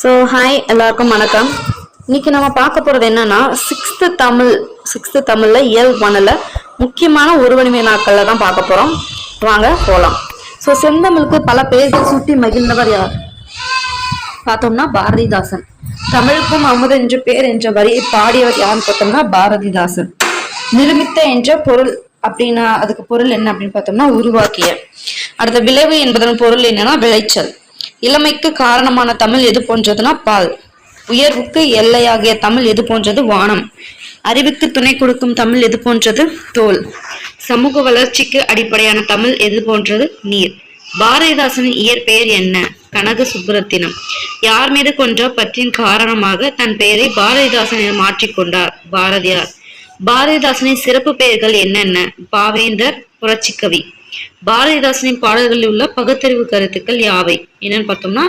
So hi எல்லாருக்கும் வணக்கம். இன்னைக்கு நம்ம பார்க்க போகிறது என்னன்னா சிக்ஸ்த்து தமிழ் சிக்ஸ்த்து தமிழில் இயல் மணலில் முக்கியமான ஒருவனிமை நாட்களில் தான் பார்க்க போகிறோம் வாங்க போகலாம் ஸோ செந்தமிழுக்கு பல பேர்கள் சுட்டி மகிழ்ந்தவர் யார்? பார்த்தோம்னா பாரதிதாசன். தமிழுக்கும் அமுது என்ற பேர் என்ற வரியை பாடியவர் யாருன்னு பார்த்தோம்னா பாரதிதாசன். நிருமித்த என்ற பொருள் அப்படின்னா அதுக்கு பொருள் என்ன அப்படின்னு பார்த்தோம்னா உருவாக்கிய. அடுத்த விளைவு என்பதன் பொருள் என்னன்னா விளைச்சல். இளமைக்கு காரணமான தமிழ் எது போன்றதுன்னா பால். உயர்வுக்கு எல்லையாகிய தமிழ் எது போன்றது வானம். அறிவுக்கு துணை கொடுக்கும் தமிழ் எது போன்றது தோல். சமூக வளர்ச்சிக்கு அடிப்படையான தமிழ் எது போன்றது நீர். பாரதிதாசனின் இயற்பெயர் என்ன? கனக சுப்புரத்தினம் யார் மீது கொன்ற பற்றின் காரணமாக தன் பெயரை பாரதிதாசன் என மாற்றிக்கொண்டார் பாரதியார். பாரதிதாசனின் சிறப்பு பெயர்கள் என்னென்ன? பாவேந்தர் புரட்சிக்கவி. பாரதிதாசனின் பாடல்களில் உள்ள பகுத்தறிவு கருத்துக்கள் யாவை? என்னன்னு பார்த்தோம்னா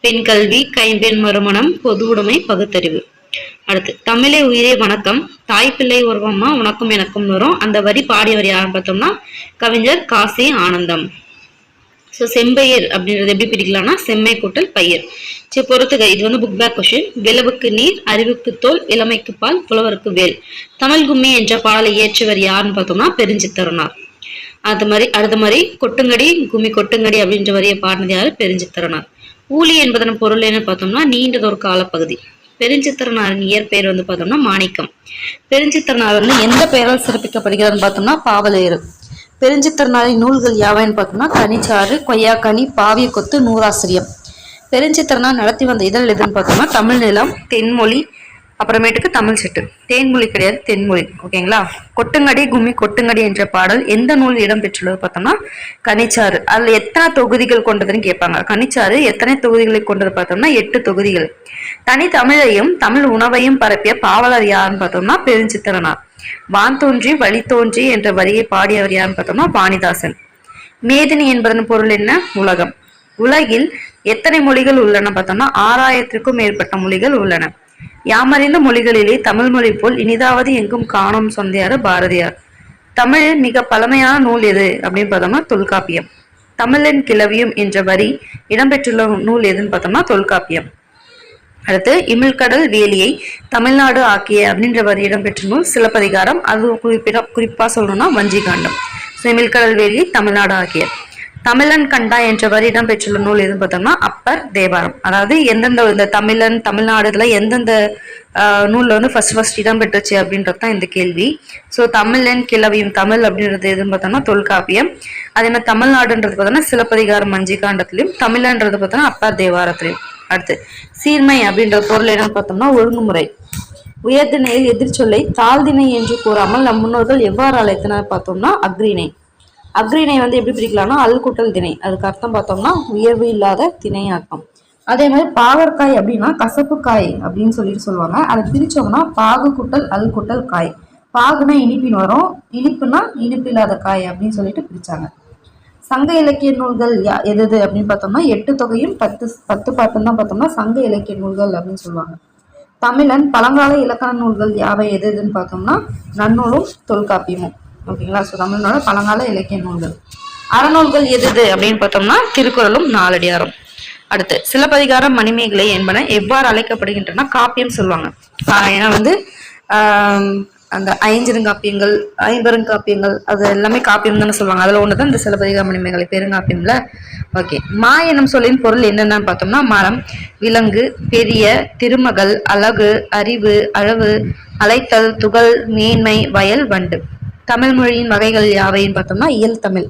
பெண் கல்வி கைம்பெண் மறுமணம் பொது உடைமை பகுத்தறிவு. அடுத்து தமிழே உயிரே வணக்கம். தாய் பிள்ளை உருவமா உனக்கும் எனக்கும் வரும். அந்த வரி பாடியவர் யாருன்னு பார்த்தோம்னா கவிஞர் காசி ஆனந்தம். ஸோ செம்பயிர் அப்படின்றது எப்படி பிரிக்கலாம்னா செம்மை கூட்டல் பயிர். சரி பொறுத்துக இது வந்து புக் பேக் கொஷின் விளவுக்கு நீர் அறிவுக்கு தோல் இளமைக்கு பால் புலவருக்கு வேல். தமிழ் கும்மி என்ற பாடலை இயற்றியவர் யாருன்னு பார்த்தோம்னா பெருஞ்சித்தரனார். அது மாதிரி அடுத்த மாதிரி கொட்டுங்கடி கும்மி கொட்டுங்கடி அப்படின்ற வரியை பாடினது யாரு? பெருஞ்சித்தரனார். ஊழி என்பதன் பொருள் என்ன பார்த்தோம்னா நீண்டதொரு காலப்பகுதி. பெருஞ்சித்திரனாரின் இயற்பெயர் வந்து பார்த்தோம்னா மாணிக்கம். பெருஞ்சித்திரனார் வந்து எந்த பெயரால் சிறப்பிக்கப்படுகிறார்னு பார்த்தோம்னா பாவலேறு பெருஞ்சித்திரனாரின் நூல்கள் யாவைன்னு பார்த்தோம்னா கனிச்சாறு கொய்யாக்கனி பாவிய கொத்து நூறாசிரியம். பெருஞ்சித்திரனார் நடத்தி வந்த இதழ் எதுன்னு பார்த்தோம்னா தமிழ் நிலம் தென்மொழி அப்புறமேட்டுக்கு தமிழ் சிட்டு. தேன்மொழி கிடையாது தென்மொழி. ஓகேங்களா? கொட்டுங்கடி கும்மி கொட்டுங்கடி என்ற பாடல் எந்த நூல் இடம்பெற்றுள்ளது பார்த்தோம்னா கனிச்சாறு. அதில் எத்தனை தொகுதிகள் கொண்டதுன்னு கேட்பாங்க. கனிச்சாறு எத்தனை தொகுதிகளை கொண்டது பார்த்தோம்னா எட்டு தொகுதிகள். தனி தமிழையும் தமிழ் உணவையும் பரப்பிய பாவலர் யாருன்னு பார்த்தோம்னா பெருஞ்சித்திரனார். வான் தோன்றி வழி தோன்றி என்ற வரியை பாடியவர் யாருன்னு பார்த்தோம்னா வாணிதாசன். மேதினி என்பதன் பொருள் என்ன? உலகம். உலகில் எத்தனை மொழிகள் உள்ளன பார்த்தோம்னா ஆறாயிரத்திற்கும் மேற்பட்ட மொழிகள் உள்ளன. யாமறிந்த மொழிகளிலே தமிழ் மொழி போல் இனிதாவது எங்கும் காணும் சொந்தையாரு பாரதியார். தமிழில் மிக பழமையான நூல் எது? அப்படின்னு பார்த்தோம்னா தொல்காப்பியம். தமிழின் கிளவியும் என்ற வரி இடம்பெற்றுள்ள நூல் எதுன்னு பார்த்தோம்னா தொல்காப்பியம். அடுத்து இமிழ்கடல் வேலியை தமிழ்நாடு ஆக்கிய அப்படின்ற வரி இடம்பெற்ற நூல் சிலப்பதிகாரம். அது குறிப்பிட குறிப்பாக சொல்லணும்னா வஞ்சிகாண்டம் ஸோ இமிழ்கடல் வேலியை தமிழ்நாடு ஆக்கிய. தமிழன் கண்டா என்ற வரி இடம்பெற்றுள்ள நூல் எதுன்னு பார்த்தோம்னா அப்பர் தேவாரம். அதாவது எந்தெந்த இந்த தமிழன் தமிழ்நாடு இதில் எந்தெந்த நூலில் வந்து வந்து ஃபர்ஸ்ட் ஃபர்ஸ்ட் இடம்பெற்றுச்சு அப்படின்றது தான் இந்த கேள்வி. ஸோ தமிழன் கிளவியும் தமிழ் அப்படின்றது எதுன்னு பார்த்தோம்னா தொல்காப்பியம். அதே மாதிரி தமிழ்நாடுன்றது பார்த்தோம்னா சிலப்பதிகாரம் மஞ்சிகாண்டத்துலையும் தமிழன்றது பார்த்தோம்னா அப்பர் தேவாரத்துலையும். அடுத்து சீர்மை அப்படின்ற பொருள் என்னன்னு பார்த்தோம்னா ஒழுங்குமுறை. உயர்திணையில் எதிர்ச்சொல்லை தாழ்திணை என்று கூறாமல் நம் முன்னோர்கள் எவ்வாறு அழைத்தனர் பார்த்தோம்னா அக்ரிணை அக்ரிணை வந்து எப்படி பிரிக்கலாம்னா அல்குட்டல் திணை. அதுக்கு அர்த்தம் பார்த்தோம்னா உயர்வு இல்லாத திணையாக்கம். அதே மாதிரி பாகற்காய் அப்படின்னா கசப்பு காய் அப்படின்னு சொல்லிட்டு சொல்லுவாங்க. அதை பிரிச்சோம்னா பாகு கூட்டல் அல்குட்டல் காய். பாகுனா இனிப்பின் வரும். இனிப்புனா இனிப்பு இல்லாத காய் அப்படின்னு சொல்லிட்டு பிரிச்சாங்க. சங்க இலக்கிய நூல்கள் யா எது எது அப்படின்னு பார்த்தோம்னா எட்டு தொகையும் பத்து பத்து பாட்டும் தான் பார்த்தோம்னா சங்க இலக்கிய நூல்கள் அப்படின்னு சொல்லுவாங்க. தமிழன் பழங்கால இலக்கண நூல்கள் யாவை எது எதுன்னு பார்த்தோம்னா நன்னூலும் தொல்காப்பியமும். ஓகேங்களா? ஸோ தமிழ்நாடு பழங்கால இலக்கிய நூல்கள். அறநூல்கள் எது எது அப்படின்னு பார்த்தோம்னா திருக்குறளும் நாலடியாரும். அடுத்து சிலப்பதிகாரம் மணிமேகலை என்பன எவ்வாறு அழைக்கப்படுகின்றன காப்பியம் சொல்லுவாங்க. ஏன்னா வந்து அந்த ஐஞ்சிருங்காப்பியங்கள் ஐம்பெருங்காப்பியங்கள் அது எல்லாமே காப்பியம் தானே சொல்லுவாங்க. அதில் ஒன்று தான் இந்த சிலப்பதிகார மணிமேகலை பெருங்காப்பியம்ல. ஓகே. மா எனும் சொல்லின் பொருள் என்னென்னு பார்த்தோம்னா மரம் விலங்கு பெரிய திருமகள் அழகு அறிவு அளவு அலைத்தல் துகள் மேன்மை வயல் வண்டு. தமிழ் மொழியின் வகைகள் யாவைன்னு பார்த்தோம்னா இயல் தமிழ்.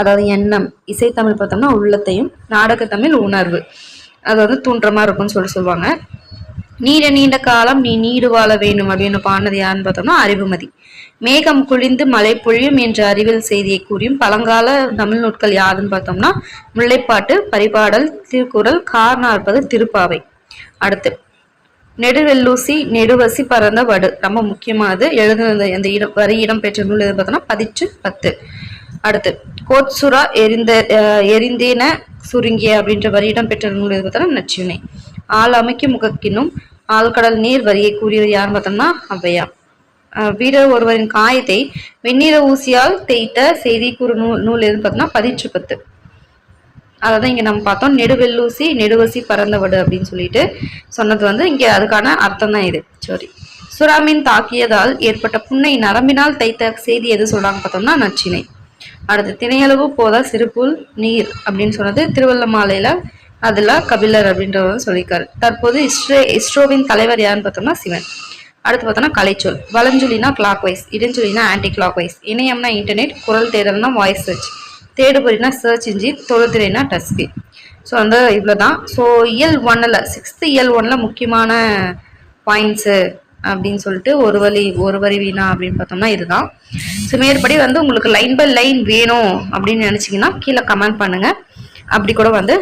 அதாவது எண்ணம் இசைத்தமிழ் பார்த்தோம்னா உள்ளத்தையும் நாடகத்தமிழ் உணர்வு. அது வந்து தூண்டுற மாதிரி இருக்கும்னு சொல்லி சொல்லுவாங்க. நீண்ட நீண்ட காலம் நீ நீடு வாழ வேண்டும் அப்படின்னு பாடினது யாருன்னு பார்த்தோம்னா அறிவுமதி. மேகம் குளிந்து மழை பொழியும் என்ற அறிவியல் செய்தியை கூறியும் பழங்கால தமிழ் நூட்கள் யாருன்னு பார்த்தோம்னா முல்லைப்பாட்டு பரிபாடல் திருக்குறள் கார் நாற்பது திருப்பாவை. அடுத்து நெடுவெல்லூசி நெடுவசி பறந்த வடு. ரொம்ப முக்கியமானது. எழுதுனது அந்த இடம் வரி இடம் பெற்ற நூல் எது பார்த்தோம்னா பதிச்சு பத்து. அடுத்து கோட்சுரா எரிந்த அஹ், எரிந்தேன சுருங்கிய அப்படின்ற வரி இடம் பெற்ற நூல் எது பார்த்தோம்னா நச்சினை. ஆள் அமைக்கும் முகக்கினும் ஆழ்கடல் நீர் வரியை கூறியது யாருன்னு பார்த்தோம்னா ஔவையார் வீரர் ஒருவரின் காயத்தை வெண்ணிற ஊசியால் தேய்த்த செய்தி கூறு நூல் நூல் எதுன்னு பார்த்தோம்னா பதிற்று பத்து அதான் இங்கே நம்ம பார்த்தோம் நெடுவெல்லூசி நெடுவசி பறந்தவடு அப்படின்னு சொல்லிட்டு சொன்னது வந்து இங்கே அதுக்கான அர்த்தம் தான் இது. சாரி சுறாமீன் தாக்கியதால் ஏற்பட்ட புண்ணை நரம்பினால் தைத்த செய்தி எது சொல்கிறாங்க பார்த்தோம்னா நச்சினை. அடுத்து திணையளவு போதா சிறுபுல் நீர் அப்படின்னு சொன்னது திருவள்ளமாலையில அதில் கபிலர் அப்படின்றவர் சொல்லியிருக்காரு. தற்போது இஸ்ரோ இஸ்ரோவின் தலைவர் யாருன்னு பார்த்தோம்னா சிவன். அடுத்து பார்த்தோம்னா கலைச்சொல். வலஞ்சொலினா கிளாக் வைஸ் இடஞ்சொலினா ஆன்டி கிளாக் வைஸ் இணையம்னா இன்டர்நெட் குரல் தேடல்னா வாய்ஸ் சர்ச் தேடுபொறினா சர்ச் இன்ஜின் தொழுதிரைனா டஸ்கி ஸோ அந்த இவ்வளோ தான் ஸோ இயல் ஒன்னில் சிக்ஸ்த்து இயல் ஒன்னில் முக்கியமான பாயிண்ட்ஸு அப்படின்னு சொல்லிட்டு ஒரு வழி ஒரு வரி வீணா அப்படின்னு பார்த்தோம்னா இதுதான். ஸோ மேற்படி வந்து உங்களுக்கு லைன் பை லைன் வேணும் அப்படின்னு நினச்சிங்கன்னா கீழே கமெண்ட் பண்ணுங்கள் அப்படி கூட வந்து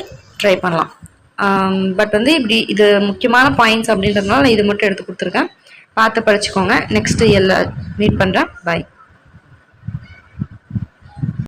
ட்ரை பண்ணலாம். Um, பட் வந்து இப்படி இது முக்கியமான பாயிண்ட்ஸ் அப்படின்றதுனால நான் இது மட்டும் எடுத்து கொடுத்துருக்கேன். பார்த்து படிச்சுக்கோங்க. நெக்ஸ்ட்டு எல்லாம் மீட் பண்ணுறேன் பை